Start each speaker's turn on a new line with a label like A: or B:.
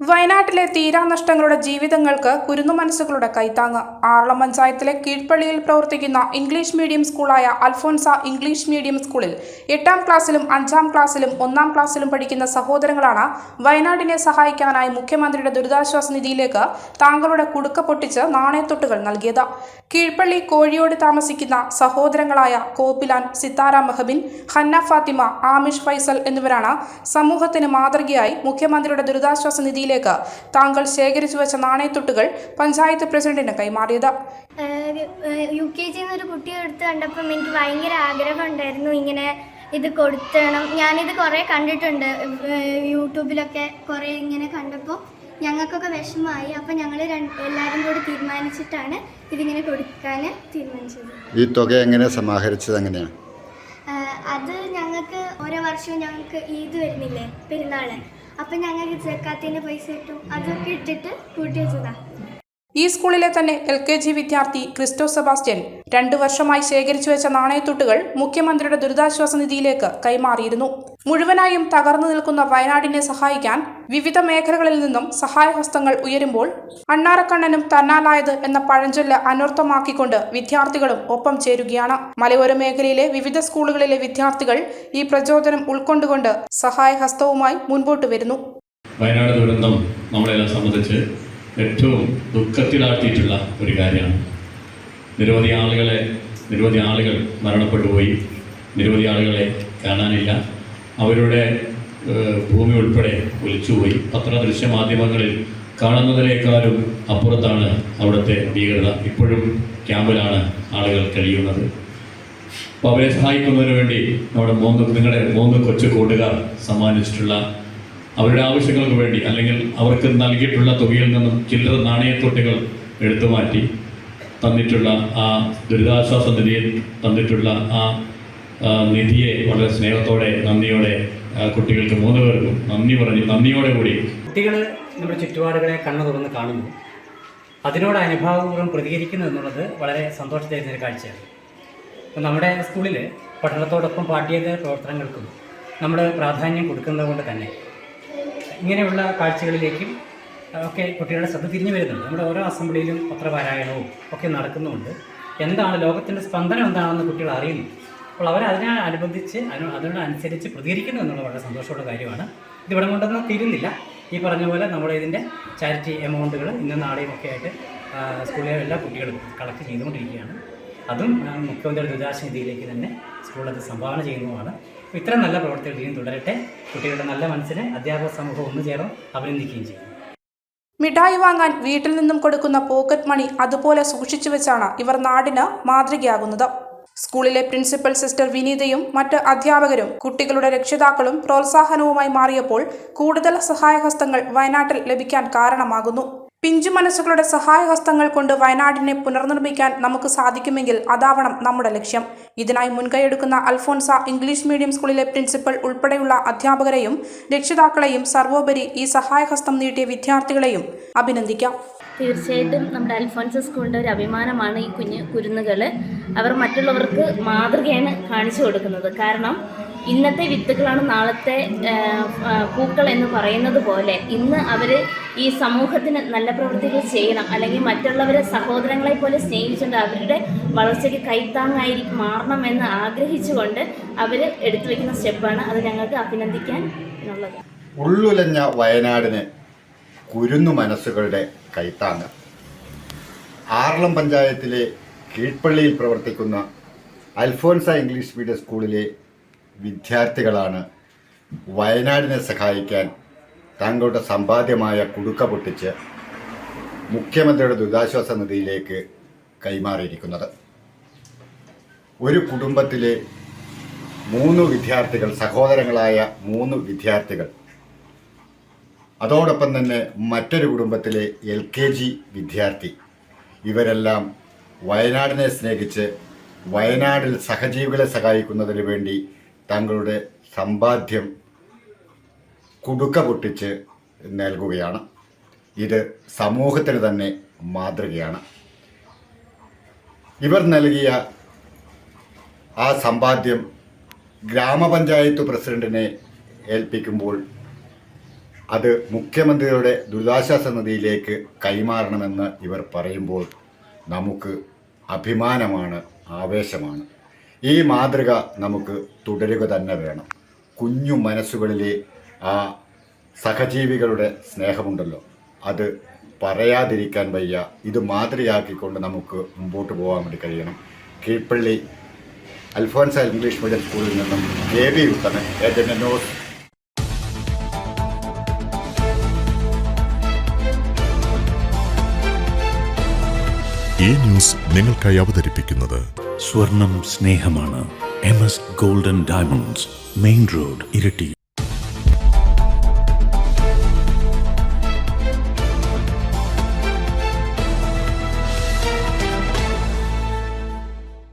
A: വയനാട്ടിലെ തീരാനഷ്ടങ്ങളുടെ ജീവിതങ്ങൾക്ക് കുരുന്നു മനസ്സുകളുടെ കൈത്താങ്ങ്. ആറളം പഞ്ചായത്തിലെ കീഴ്പള്ളിയിൽ പ്രവർത്തിക്കുന്ന ഇംഗ്ലീഷ് മീഡിയം സ്കൂളായ അൽഫോൻസ ഇംഗ്ലീഷ് മീഡിയം സ്കൂളിൽ എട്ടാം ക്ലാസ്സിലും അഞ്ചാം ക്ലാസ്സിലും ഒന്നാം ക്ലാസ്സിലും പഠിക്കുന്ന സഹോദരങ്ങളാണ് വയനാടിനെ സഹായിക്കാനായി മുഖ്യമന്ത്രിയുടെ ദുരിതാശ്വാസ നിധിയിലേക്ക് താങ്കളുടെ കുടുക്ക പൊട്ടിച്ച് നാണയത്തൊട്ടുകൾ നൽകിയത്. കീഴ്പള്ളി കോഴിയോട് താമസിക്കുന്ന സഹോദരങ്ങളായ കോപ്പിലാൻ സിത്താര മെഹബിൻ ഹന്ന ഫാത്തിമ ആമിഷ് ഫൈസൽ എന്നിവരാണ് സമൂഹത്തിന് മാതൃകയായി മുഖ്യമന്ത്രിയുടെ ദുരിതാശ്വാസ നിധിയിലേക്ക് താങ്കൾ ശേഖരിച്ചു വെച്ച നാണയത്തൊട്ടുകൾ പഞ്ചായത്ത് പ്രസിഡന്റിന് കൈമാറിയത്.
B: യു കെ ജിന്ന് ഒരു കുട്ടിയെ എടുത്ത് കണ്ടപ്പം എനിക്ക് ഭയങ്കര ആഗ്രഹം ഉണ്ടായിരുന്നു ഇങ്ങനെ ഇത് കൊടുത്തണം. ഞാനിത് കുറേ കണ്ടിട്ടുണ്ട്. യൂട്യൂബിലൊക്കെ കുറേ ഇങ്ങനെ കണ്ടപ്പോൾ ഞങ്ങൾക്കൊക്കെ വിഷമമായി. അപ്പം ഞങ്ങൾ എല്ലാവരും കൂടി തീരുമാനിച്ചിട്ടാണ് ഇതിങ്ങനെ കൊടുക്കാൻ തീരുമാനിച്ചത്.
C: ഈ തുക എങ്ങനെ സമാഹരിച്ചത് എങ്ങനെയാണ്
B: അത് ഞങ്ങൾക്ക് ഓരോ വർഷവും ഞങ്ങൾക്ക് ഈദ് വരുന്നില്ലേ പെരുന്നാൾ അപ്പം ഞങ്ങൾക്ക് ജക്കാത്തിന്റെ പൈസ കിട്ടും. അതൊക്കെ ഇട്ടിട്ട് കൂട്ടി വെച്ചതാണ്
A: ഈ സ്കൂളിലെ തന്നെ എൽ കെ ജി വിദ്യാർത്ഥി ക്രിസ്റ്റോ സെബാസ്റ്റ്യൻ രണ്ടു വർഷമായി ശേഖരിച്ചു വെച്ച നാണയത്തൊട്ടുകൾ മുഖ്യമന്ത്രിയുടെ ദുരിതാശ്വാസ നിധിയിലേക്ക് കൈമാറിയിരുന്നു. മുഴുവനായും തകർന്നു നിൽക്കുന്ന വയനാടിനെ സഹായിക്കാൻ വിവിധ മേഖലകളിൽ നിന്നും സഹായഹസ്തങ്ങൾ ഉയരുമ്പോൾ അണ്ണാറക്കണ്ണനും തന്നാലായത് എന്ന പഴഞ്ചൊല്ല് അനർത്ഥമാക്കിക്കൊണ്ട് വിദ്യാർത്ഥികളും ഒപ്പം ചേരുകയാണ്. മലയോര മേഖലയിലെ വിവിധ സ്കൂളുകളിലെ വിദ്യാർത്ഥികൾ ഈ പ്രചോദനം ഉൾക്കൊണ്ടുകൊണ്ട് സഹായഹസ്തവുമായി മുൻപോട്ട് വരുന്നു.
D: വയനാട് ദുരന്തം നമ്മളെല്ലാം സംബന്ധിച്ച് ഏറ്റവും ദുഃഖത്തിലാഴ്ത്തിയിട്ടുള്ള ഒരു കാര്യമാണ്. നിരവധി ആളുകളെ നിരവധി ആളുകൾ മരണപ്പെട്ടു പോയി. നിരവധി ആളുകളെ കാണാനില്ല. അവരുടെ ഭൂമി ഉൾപ്പെടെ ഒലിച്ചുപോയി. പത്ര ദൃശ്യമാധ്യമങ്ങളിൽ കാണുന്നതിനേക്കാളും അപ്പുറത്താണ് അവിടുത്തെ ഭീകരത. ഇപ്പോഴും ക്യാമ്പിലാണ് ആളുകൾ കഴിയുന്നത്. അപ്പോൾ അവരെ സഹായിക്കുന്നതിന് വേണ്ടി നമ്മുടെ മൂന്ന് നിങ്ങളുടെ മൂന്ന് കൊച്ചു കൂട്ടുകാർ സമ്മാനിച്ചിട്ടുള്ള അവരുടെ ആവശ്യങ്ങൾക്ക് വേണ്ടി അല്ലെങ്കിൽ അവർക്ക് നൽകിയിട്ടുള്ള തുകയിൽ നിന്നും ചില്ലറ നാണയത്തൊട്ടുകൾ എടുത്തു മാറ്റി തന്നിട്ടുള്ള ആ ദുരിതാശ്വാസ നിധിയിൽ തന്നിട്ടുള്ള ആ നിധിയെ വളരെ സ്നേഹത്തോടെ നന്ദിയോടെ കുട്ടികൾക്ക് മൂന്ന് പേർക്കും നന്ദി പറഞ്ഞ് നന്ദിയോടെ കൂടി.
E: കുട്ടികൾ നമ്മുടെ ചുറ്റുപാടുകളെ കണ്ണു തുറന്ന് കാണുന്നു. അതിനോട് അനുഭാവപൂർവം പ്രതികരിക്കുന്നു എന്നുള്ളത് വളരെ സന്തോഷം ഒരു കാഴ്ചയാണ്. ഇപ്പം നമ്മുടെ സ്കൂളിൽ പഠനത്തോടൊപ്പം പാഠ്യേതര പ്രവർത്തനങ്ങൾക്കും നമ്മൾ പ്രാധാന്യം കൊടുക്കുന്നത് കൊണ്ട് തന്നെ ഇങ്ങനെയുള്ള കാഴ്ചകളിലേക്കും ഒക്കെ കുട്ടികളുടെ ശ്രദ്ധ തിരിഞ്ഞു വരുന്നുണ്ട്. നമ്മുടെ ഓരോ അസംബ്ലിയിലും പത്രപാരായണവും ഒക്കെ നടക്കുന്നുണ്ട്. എന്താണ് ലോകത്തിന്റെ സ്പന്ദനം എന്താണെന്ന് കുട്ടികൾ അറിയുന്നു. അപ്പോൾ അവർ അതിനെ അതിന് അതിനോടനുസരിച്ച് പ്രതികരിക്കുന്നു എന്നുള്ള വളരെ സന്തോഷമുള്ള കാര്യമാണ്. ഇതിവിടെ കൊണ്ടൊന്നും തീരുന്നില്ല. ഈ പറഞ്ഞ പോലെ നമ്മുടെ ഇതിന്റെ ചാരിറ്റി എമൗണ്ടുകൾ ഇന്നും നാളെയും ഒക്കെ ആയിട്ട് സ്കൂളിലെ എല്ലാ കുട്ടികളും കളക്ട് ചെയ്തുകൊണ്ടിരിക്കുകയാണ്. അതും മുഖ്യമന്ത്രിയുടെ ദുരിതാശ്വാസ നിധിയിലേക്ക് തന്നെ സ്കൂൾ അത് സംഭാവന ചെയ്യുന്നതുമാണ്. ഇത്തരം നല്ല പ്രവർത്തികൾ ഇനിയും തുടരട്ടെ. കുട്ടികളുടെ നല്ല മനസ്സിനെ അധ്യാപക സമൂഹം ഒന്നു ചേർന്ന് അഭിനന്ദിക്കുകയും ചെയ്യും.
A: മിഠായി വാങ്ങാൻ വീട്ടിൽ നിന്നും കൊടുക്കുന്ന പോക്കറ്റ് മണി അതുപോലെ സൂക്ഷിച്ചു വെച്ചാണ് ഇവർ നാടിന് മാതൃകയാകുന്നത്. സ്കൂളിലെ പ്രിൻസിപ്പൽ സിസ്റ്റർ വിനീതയും മറ്റ് അധ്യാപകരും കുട്ടികളുടെ രക്ഷിതാക്കളും പ്രോത്സാഹനവുമായി മാറിയപ്പോൾ കൂടുതൽ സഹായഹസ്തങ്ങൾ വയനാട്ടിൽ ലഭിക്കാൻ കാരണമാകുന്നു. പിഞ്ചു മനസ്സുകളുടെ സഹായഹസ്തങ്ങൾ കൊണ്ട് വയനാടിനെ പുനർനിർമ്മിക്കാൻ നമുക്ക് സാധിക്കുമെങ്കിൽ അതാവണം നമ്മുടെ ലക്ഷ്യം. ഇതിനായി മുൻകൈയെടുക്കുന്ന അൽഫോൻസ ഇംഗ്ലീഷ് മീഡിയം സ്കൂളിലെ പ്രിൻസിപ്പൽ ഉൾപ്പെടെയുള്ള അധ്യാപകരെയും രക്ഷിതാക്കളെയും സർവോപരി ഈ സഹായഹസ്തം നീട്ടിയ വിദ്യാർത്ഥികളെയും അഭിനന്ദിക്കാം.
F: തീർച്ചയായിട്ടും നമ്മുടെ അൽഫോൻസ സ്കൂളിന്റെ ഒരു അഭിമാനമാണ് ഈ കുഞ്ഞു കുരുന്നുകൾ അവർ മറ്റുള്ളവർക്ക് മാതൃകയാണ് കാണിച്ചു കൊടുക്കുന്നത്. കാരണം ഇന്നത്തെ വിത്തുകളാണ് നാളത്തെ പൂക്കൾ എന്ന് പറയുന്നത് പോലെ. ഇന്ന് അവർ ഈ സമൂഹത്തിന് നല്ല പ്രവൃത്തികൾ ചെയ്യണം. അല്ലെങ്കിൽ മറ്റുള്ളവരെ സഹോദരങ്ങളെ പോലെ സ്നേഹിച്ചുകൊണ്ട് അവരുടെ വളർച്ചയ്ക്ക് കൈത്താങ്ങായി മാറണം എന്ന് ആഗ്രഹിച്ചുകൊണ്ട് അവർ എടുത്തു വയ്ക്കുന്ന സ്റ്റെപ്പാണ് അത് ഞങ്ങൾക്ക് അഭിനന്ദിക്കാൻ ഉള്ളത്.
C: ഉള്ളുലഞ്ഞ വയനാടിന് കുരുന്നു മനസ്സുകളുടെ കൈത്താങ്ങ്. ആറളം പഞ്ചായത്തിലെ കീഴ്പള്ളിയിൽ പ്രവർത്തിക്കുന്ന അൽഫോൻസ ഇംഗ്ലീഷ് മീഡിയം സ്കൂളിലെ വിദ്യാർത്ഥികളാണ് വയനാടിനെ സഹായിക്കാൻ താങ്കളുടെ സമ്പാദ്യമായ കുടുക്ക പൊട്ടിച്ച് മുഖ്യമന്ത്രിയുടെ ദുരിതാശ്വാസ നിധിയിലേക്ക് കൈമാറിയിരിക്കുന്നത്. ഒരു കുടുംബത്തിലെ മൂന്ന് വിദ്യാർത്ഥികൾ സഹോദരങ്ങളായ മൂന്ന് വിദ്യാർത്ഥികൾ. അതോടൊപ്പം തന്നെ മറ്റൊരു കുടുംബത്തിലെ എൽ കെ ജി വിദ്യാർത്ഥി. ഇവരെല്ലാം വയനാടിനെ സ്നേഹിച്ച് വയനാടിൽ സഹജീവികളെ സഹായിക്കുന്നതിന് വേണ്ടി തങ്ങളുടെ സമ്പാദ്യം കുടുക്ക പൊട്ടിച്ച് നൽകുകയാണ്. ഇത് സമൂഹത്തിന് തന്നെ മാതൃകയാണ്. ഇവർ നൽകിയ ആ സമ്പാദ്യം ഗ്രാമപഞ്ചായത്ത് പ്രസിഡന്റിനെ ഏൽപ്പിക്കുമ്പോൾ അത് മുഖ്യമന്ത്രിയുടെ ദുരിതാശ്വാസ നിധിയിലേക്ക് കൈമാറണമെന്ന് ഇവർ പറയുമ്പോൾ നമുക്ക് അഭിമാനമാണ് ആവേശമാണ്. ഈ മാതൃക നമുക്ക് തുടരുക തന്നെ വേണം. കുഞ്ഞു മനസ്സുകളിലെ ആ സഹജീവികളുടെ സ്നേഹമുണ്ടല്ലോ. അത് പറയാതിരിക്കാൻ വയ്യ. ഇത് മാതൃകയാക്കിക്കൊണ്ട് നമുക്ക് മുമ്പോട്ട് പോകാൻ വേണ്ടി കഴിയണം. കീഴ്പള്ളി അൽഫോൻസ ഇംഗ്ലീഷ് മീഡിയം സ്കൂളിൽ നിന്നും K V Uthaman agent news
G: ഈ ന്യൂസ് നിങ്ങൾക്കായി അവതരിപ്പിക്കുന്നത്
H: സ്വർണം സ്നേഹമാണ് M S golden diamonds main road Iritty.